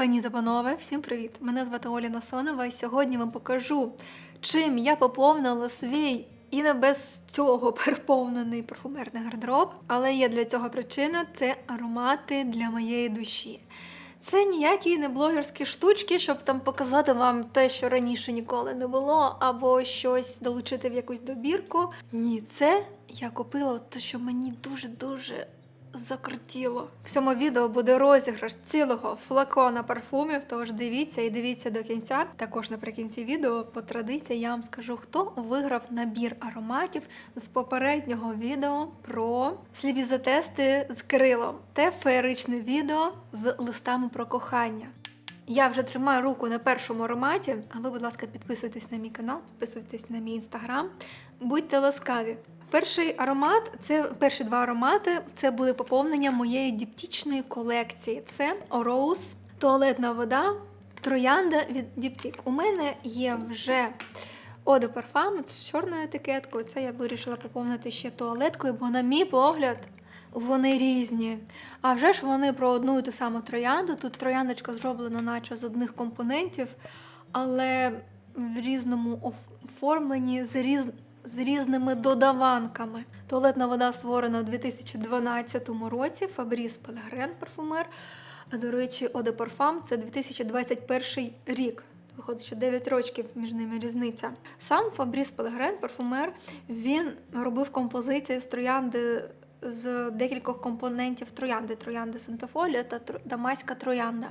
Пані та панове, всім привіт! Мене звати Оля Насонова, і сьогодні вам покажу, чим я поповнила свій і не без цього переповнений парфумерний гардероб. Але є для цього причина це аромати для моєї душі. Це ніякі не блогерські штучки, щоб там показати вам те, що раніше ніколи не було, або щось долучити в якусь добірку. Ні, це я купила те, що мені дуже-дуже закрутіло. В цьому відео буде розіграш цілого флакона парфумів, тож дивіться і дивіться до кінця. Також наприкінці відео, по традиції, я вам скажу, хто виграв набір ароматів з попереднього відео про слібізотести з Крилом. Те феєричне відео з листами про кохання. Я вже тримаю руку на першому ароматі, а ви, будь ласка, підписуйтесь на мій канал, підписуйтесь на мій інстаграм. Будьте ласкаві. Перший аромат, це перші два аромати. Це були поповнення моєї діптічної колекції. Це Rose, туалетна вода, троянда від Діптік. У мене є вже de Parfum з чорною етикеткою. Це я вирішила поповнити ще туалеткою, бо, на мій погляд, вони різні. А вже ж вони про одну і ту саму троянду. Тут трояндочка зроблена, наче з одних компонентів, але в різному оформленні з різ... з різними додаванками. Туалетна вода створена у 2012 році. Fabrice Pellegrin парфумер. А до речі, de – це 2021 рік. Виходить, що 9 років між ними різниця. Сам Фабріс Пелегрен, парфумер, він робив композиції з троянди з декількох компонентів троянди: троянди Сантафолія та дамаська троянда.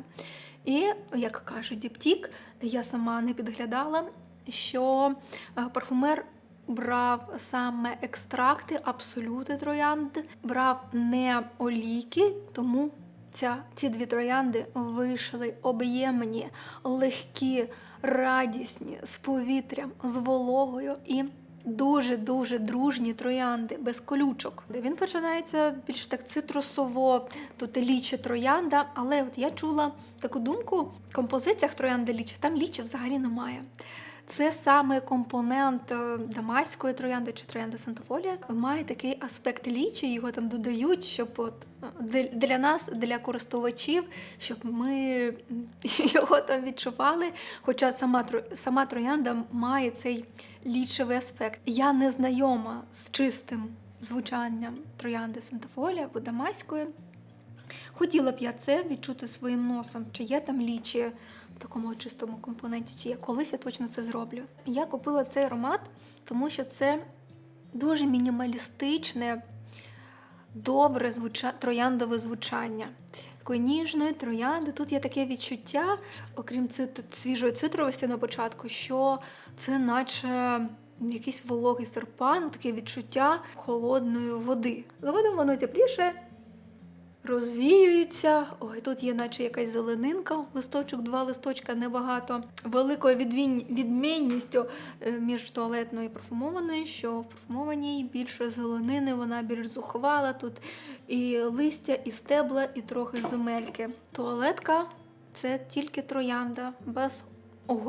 І, як каже Діптік, я сама не підглядала, що е, парфумер брав саме екстракти, абсолюти троянд, брав не олійки, тому ця, ці дві троянди вийшли об'ємні, легкі, радісні, з повітрям, з вологою і дуже-дуже дружні троянди, без колючок. Де він починається більш так цитрусово, тут лічі троянда, але от я чула таку думку, в композиціях троянди лічі, там лічі взагалі немає. Це саме компонент е, дамаської троянди чи троянди Сантофолія має такий аспект лічі, його там додають, щоб от е, для- нас, для користувачів, щоб ми його там відчували. Хоча сама, сама троянда має цей лічовий аспект. Я не знайома з чистим звучанням троянди Сантофолія або дамаської. Хотіла б я це відчути своїм носом, чи є там лічі такому чистому компоненті, чи є. Колись я точно це зроблю. Я купила цей аромат, тому що це дуже мінімалістичне, добре звуча... трояндове звучання. Такої ніжної троянди. Тут є таке відчуття, окрім ци- тут свіжої цитровості на початку, що це наче. Якийсь вологий серпан, таке відчуття холодної води. Заводом воно тепліше, розвіюється. Ой, тут є наче якась зеленинка, листочок, два листочка небагато. Великою відмінністю е, між туалетною і парфумованою, що в парфумованій більше зеленини, вона більш зухвала. Тут і листя, і стебла, і трохи земельки. Туалетка це тільки троянда, без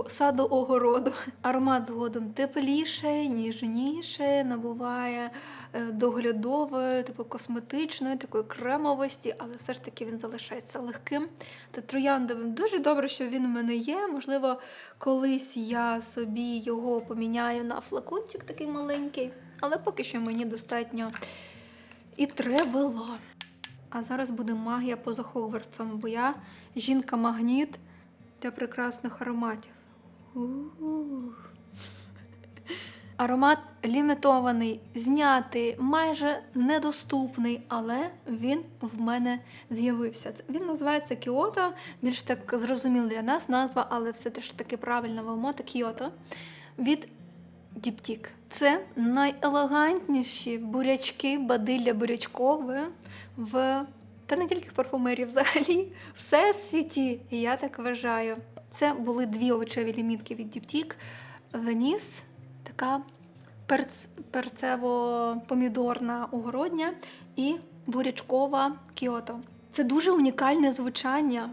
саду огороду. Аромат згодом тепліше, ніжніше, набуває е, доглядової, типу косметичної, такої кремовості, але все ж таки він залишається легким та трояндовим. Дуже добре, що він у мене є. Можливо, колись я собі його поміняю на флакончик такий маленький, але поки що мені достатньо і треба. А зараз буде магія поза Хогвартсом, бо я жінка-магніт для прекрасних ароматів. У-у-у. Аромат лімітований, знятий, майже недоступний, але він в мене з'явився. Він називається Кіото, більш так зрозуміла для нас назва, але все ж таки правильна вимота Кіото від Діптік. Це найелегантніші бурячки, бадилля бурячкове в та не тільки парфумерів, взагалі всесвіті, я так вважаю. Це були дві овочеві лімітки від Діптік. Веніс, така перц, перцево-помідорна угородня і бурячкова кіото. Це дуже унікальне звучання.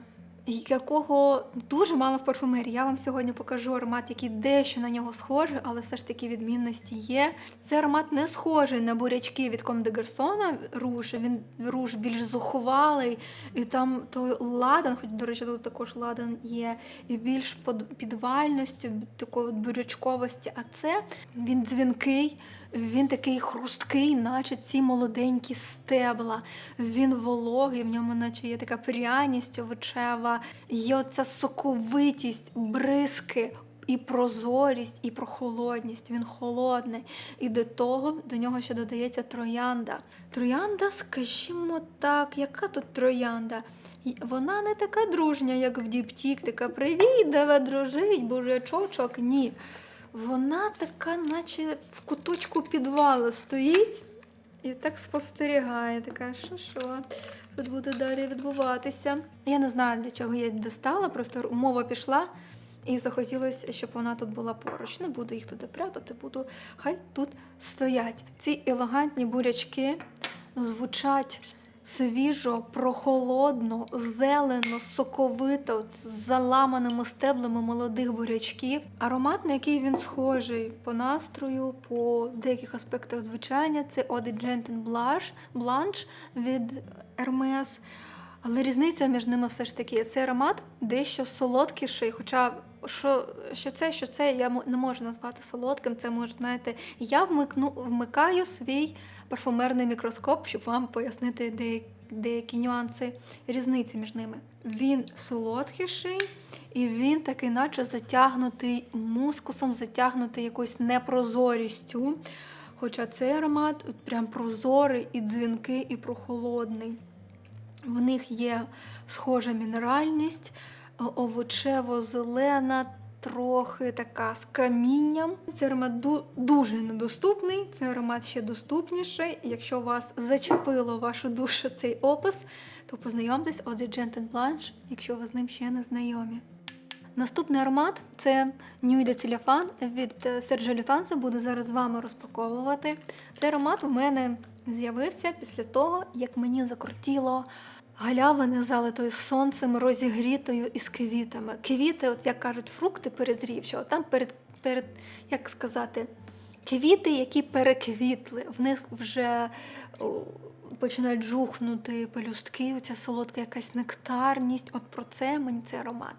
Якого дуже мало в парфумерії. Я вам сьогодні покажу аромат, який дещо на нього схожий, але все ж таки відмінності є. Цей аромат не схожий на бурячки від Comme de Garçon руж. Він руж більш зухвалий, і там той ладан, хоч, до речі, тут також ладан є, і більш под- підвальності, такої бурячковості. А це він дзвінкий, він такий хрусткий, наче ці молоденькі стебла. Він вологий, в ньому наче є така пряність овочева, є оця соковитість, бризки. І прозорість, і прохолодність. Він холодний. І до того до нього ще додається троянда. Троянда, скажімо так, яка тут троянда? Вона не така дружня, як в Діптік, така привіт, давай дружить, бурячочок. Ні. Вона така, наче в куточку підвалу стоїть і так спостерігає, така, що що тут буде далі відбуватися. Я не знаю, для чого я достала, просто мова пішла. І захотілося, щоб вона тут була поруч. Не буду їх туди прятати, буду хай тут стоять. Ці елегантні бурячки звучать свіжо, прохолодно, зелено, соковито, з заламаними стеблами молодих бурячків. Аромат, на який він схожий по настрою, по деяких аспектах звучання, це de Genten Blanche від Hermes. Але різниця між ними все ж таки. Цей аромат дещо солодкіший. Хоча що, що це, що це, я не можу назвати солодким. Це може, знаєте, я вмикну, вмикаю свій парфумерний мікроскоп, щоб вам пояснити деякі, деякі нюанси різниці між ними. Він солодкіший, і він такий, наче затягнутий мускусом, затягнутий якоюсь непрозорістю. Хоча цей аромат от прям прозорий, і дзвінкий, і прохолодний. В них є схожа мінеральність, е, овочево-зелена, трохи така з камінням. Цей аромат дуже недоступний, цей аромат ще доступніший. Якщо вас зачепило вашу душу цей опис, то познайомтесь de Genten Blanche, якщо ви з ним ще не знайомі. Наступний аромат це Nuit de Целефан від е, Sergio Lutens. Буду зараз з вами розпаковувати. Цей аромат у мене з'явився після того, як мені закрутіло галявини залитою сонцем, розігрітою із квітами. Квіти, от як кажуть, фрукти перезрівчі, там перед, перед, як сказати, квіти, які переквітли, в них вже починають жухнути пелюстки, оця солодка якась нектарність. От про це мені цей аромат.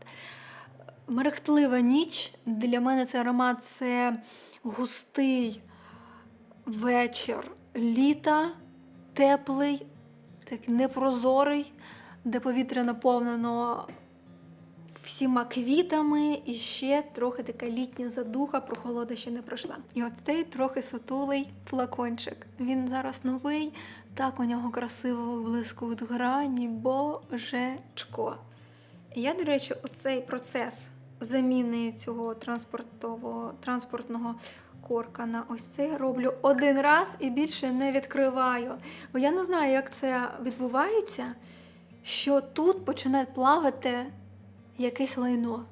Мерехтлива ніч. Для мене цей аромат це густий вечір літа, теплий, так непрозорий, де повітря наповнено всіма квітами, і ще трохи така літня задуха, прохолода ще не пройшла. І от цей трохи сутулий флакончик. Він зараз новий, так у нього красиво виблискують грані, божечко. Я, до речі, оцей процес заміни цього транспортового, транспортного корка на ось цей роблю один раз і більше не відкриваю. Бо я не знаю, як це відбувається, що тут починає плавати якесь лайно.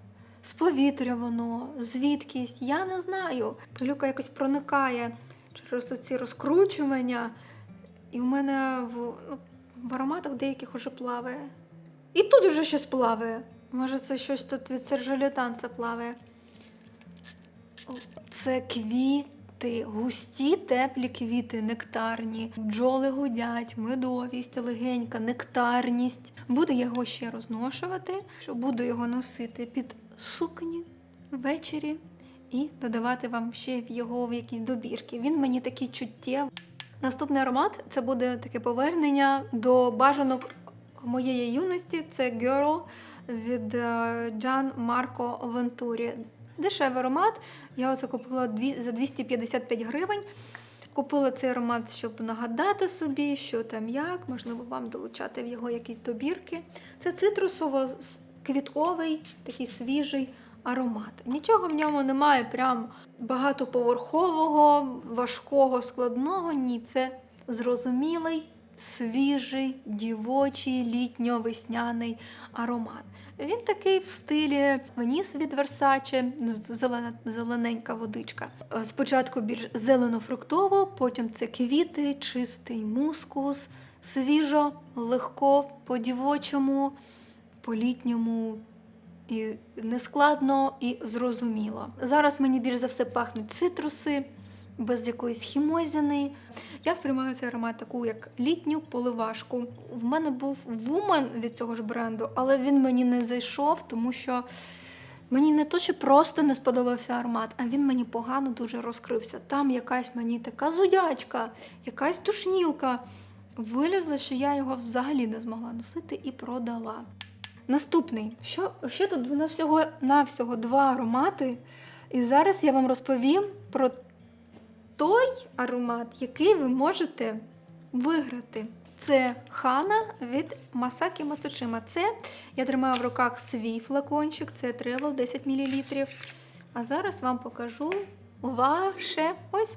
З повітря воно, звідкись, я не знаю. Пилюка якось проникає через оці розкручування, і в мене в, в ароматах деяких уже плаває. І тут вже щось плаває. Може, це щось тут від сержолітанца плаває. Це квіти, густі теплі квіти, нектарні, бджоли гудять, медовість, легенька, нектарність. Буду його ще розношувати, що буду його носити під сукні ввечері і додавати вам ще в його в якісь добірки. Він мені такий чуттєвий. Наступний аромат це буде таке повернення до бажанок моєї юності. Це Girl від Джан Марко Вентурі. Дешевий аромат. Я оце купила за 255 гривень. Купила цей аромат, щоб нагадати собі, що там як, можливо, вам долучати в його якісь добірки. Це цитрусово-квітковий, такий свіжий аромат. Нічого в ньому немає прям багатоповерхового, важкого, складного. Ні, це зрозумілий, свіжий, дівочий, літньо-весняний аромат. Він такий в стилі Веніс від Версаче, зелена, зелененька водичка. Е, Спочатку більш зелено-фруктово, потім це квіти, чистий мускус, свіжо, легко, по-дівочому, по-літньому і нескладно і зрозуміло. Зараз мені більш за все пахнуть цитруси, без якоїсь хімозіни. Я сприймаю цей аромат таку, як літню поливашку. В мене був вумен від цього ж бренду, але він мені не зайшов, тому що мені не то, що просто не сподобався аромат, а він мені погано дуже розкрився. Там якась мені така зудячка, якась душнілка. Вилізла, що я його взагалі не змогла носити і продала. Наступний. Що, ще тут у нас всього навсього два аромати. І зараз я вам розповім про той аромат, який ви можете виграти. Це Хана від Масакі Мацучима. Це я тримаю в руках свій флакончик, це Travel 10 мл. А зараз вам покажу ваше ось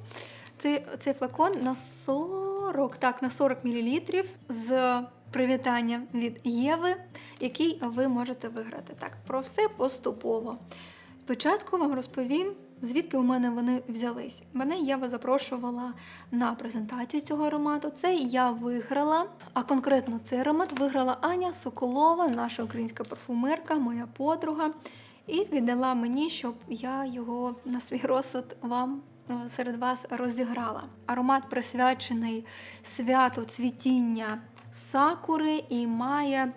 цей, цей флакон на 40, так, на 40 мл з привітання від Єви, який ви можете виграти. Так, про все поступово. Спочатку вам розповім, звідки у мене вони взялись. Мене Єва запрошувала на презентацію цього аромату. Це я виграла, а конкретно цей аромат виграла Аня Соколова, наша українська парфумерка, моя подруга, і віддала мені, щоб я його на свій розсуд вам е, серед вас розіграла. Аромат присвячений святу цвітіння сакури і має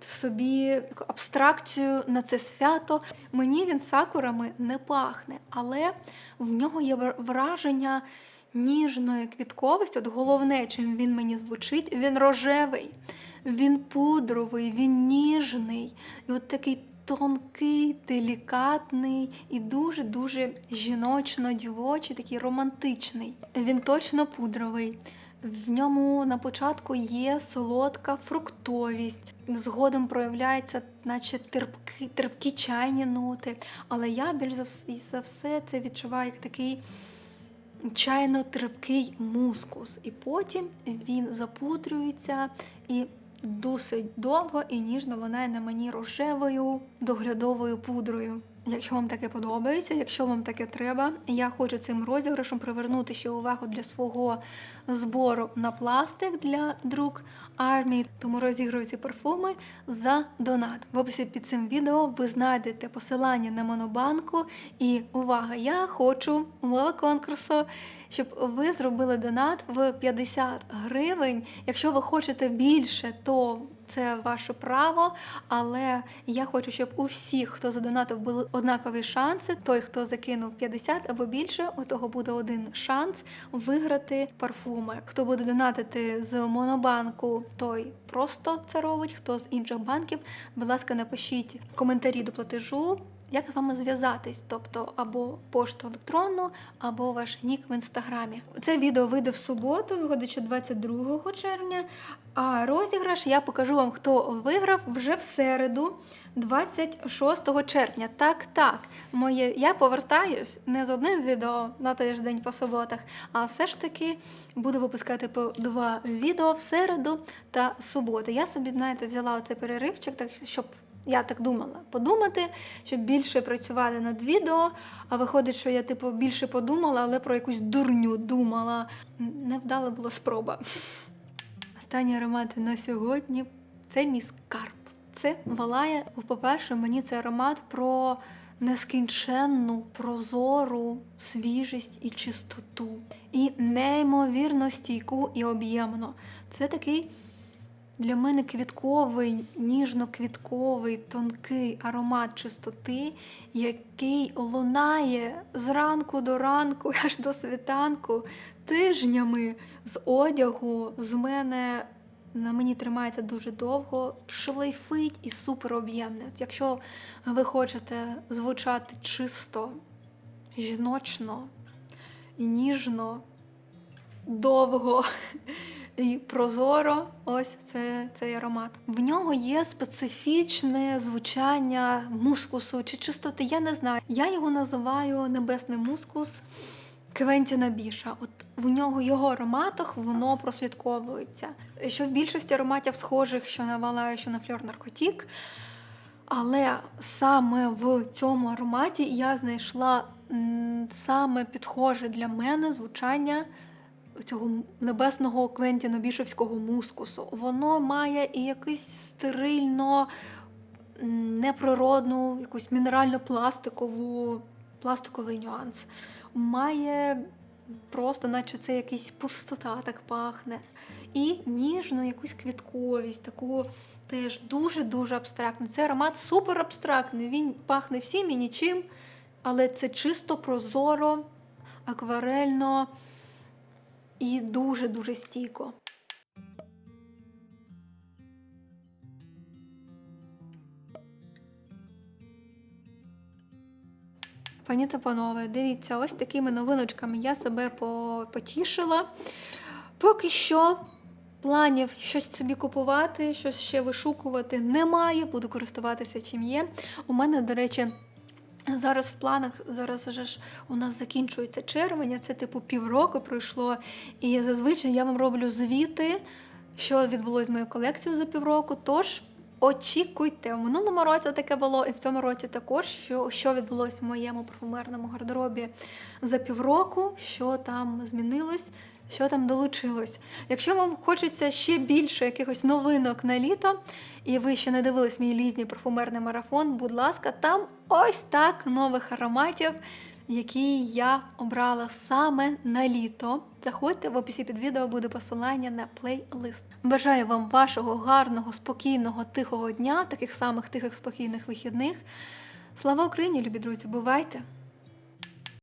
в собі абстракцію на це свято. Мені він сакурами не пахне, але в нього є враження ніжної квітковості. От головне, чим він мені звучить, він рожевий, він пудровий, він ніжний. І от такий тонкий, делікатний і дуже-дуже жіночно-дівочий, такий романтичний. Він точно пудровий. В ньому на початку є солодка фруктовість, згодом проявляється, наче терпкі, терпкі чайні ноти. Але я більш за все це відчуваю як такий чайно-терпкий мускус. І потім він запудрюється і досить довго і ніжно лунає на мені рожевою доглядовою пудрою. Якщо вам таке подобається, якщо вам таке треба, я хочу цим розіграшем привернути ще увагу для свого збору на пластик для друк армії. Тому розіграю ці парфуми за донат. В описі під цим відео ви знайдете посилання на монобанку. І увага! Я хочу умови конкурсу, щоб ви зробили донат в 50 гривень. Якщо ви хочете більше, то це ваше право, але я хочу, щоб у всіх, хто задонатив, були однакові шанси. Той, хто закинув 50 або більше, у того буде один шанс виграти парфуми. Хто буде донатити з монобанку, той просто це робить. Хто з інших банків, будь ласка, напишіть коментарі до платежу. Як з вами зв'язатись, тобто або пошту електронну, або ваш нік в інстаграмі. Це відео вийде в суботу, виходить що 22 червня. А розіграш я покажу вам, хто виграв вже в середу, 26 червня. Так, так, моє я повертаюсь не з одним відео на тиждень по суботах, а все ж таки буду випускати по два відео в середу та суботу. Я собі, знаєте, взяла оцей переривчик, так щоб. Я так думала, подумати, щоб більше працювати над відео. А виходить, що я типу більше подумала, але про якусь дурню думала. Невдала була спроба. Останні аромати на сьогодні це мій скарб. Це Валая. По-перше, мені цей аромат про нескінченну, прозору свіжість і чистоту. І неймовірно стійку і об'ємно. Це такий для мене квітковий, ніжно-квітковий, тонкий аромат чистоти, який лунає зранку до ранку, аж до світанку, тижнями з одягу з мене. На мені тримається дуже довго, шлейфить і супер об'ємне. От Якщо ви хочете звучати чисто, жіночно і ніжно, довго і прозоро, ось це, цей аромат. В нього є специфічне звучання мускусу чи чистоти. Я не знаю. Я його називаю небесний мускус. Квентіна Біша, от в нього його ароматах воно прослідковується. Що в більшості ароматів схожих, що на Валаю, що на Фльор Наркотік. Але саме в цьому ароматі я знайшла саме підхоже для мене звучання цього небесного квентіно бішевського мускусу. Воно має і якийсь стерильно неприродну, якусь мінерально-пластикову, пластиковий нюанс. Має просто, наче це якась пустота так пахне. І ніжну якусь квітковість, таку теж дуже-дуже абстрактну. Це аромат супер абстрактний. Він пахне всім і нічим, але це чисто прозоро, акварельно і дуже-дуже стійко. Пані та панове, дивіться, ось такими новиночками я себе по- потішила. Поки що планів щось собі купувати, щось ще вишукувати немає. Буду користуватися чим є. У мене, до речі, зараз в планах, зараз вже ж у нас закінчується червень, це типу півроку пройшло. І зазвичай я вам роблю звіти, що відбулося з моєю колекцією за півроку. Тож очікуйте, в минулому році таке було, і в цьому році також, що, що відбулося в моєму парфумерному гардеробі за півроку, що там змінилось, що там долучилось. Якщо вам хочеться ще більше якихось новинок на літо, і ви ще не дивились мій літній парфумерний марафон, будь ласка, там ось так нових ароматів, які я обрала саме на літо. Заходьте в описі під відео буде посилання на плейлист. Бажаю вам вашого гарного, спокійного, тихого дня, таких самих тихих, спокійних вихідних. Слава Україні, любі друзі! Бувайте!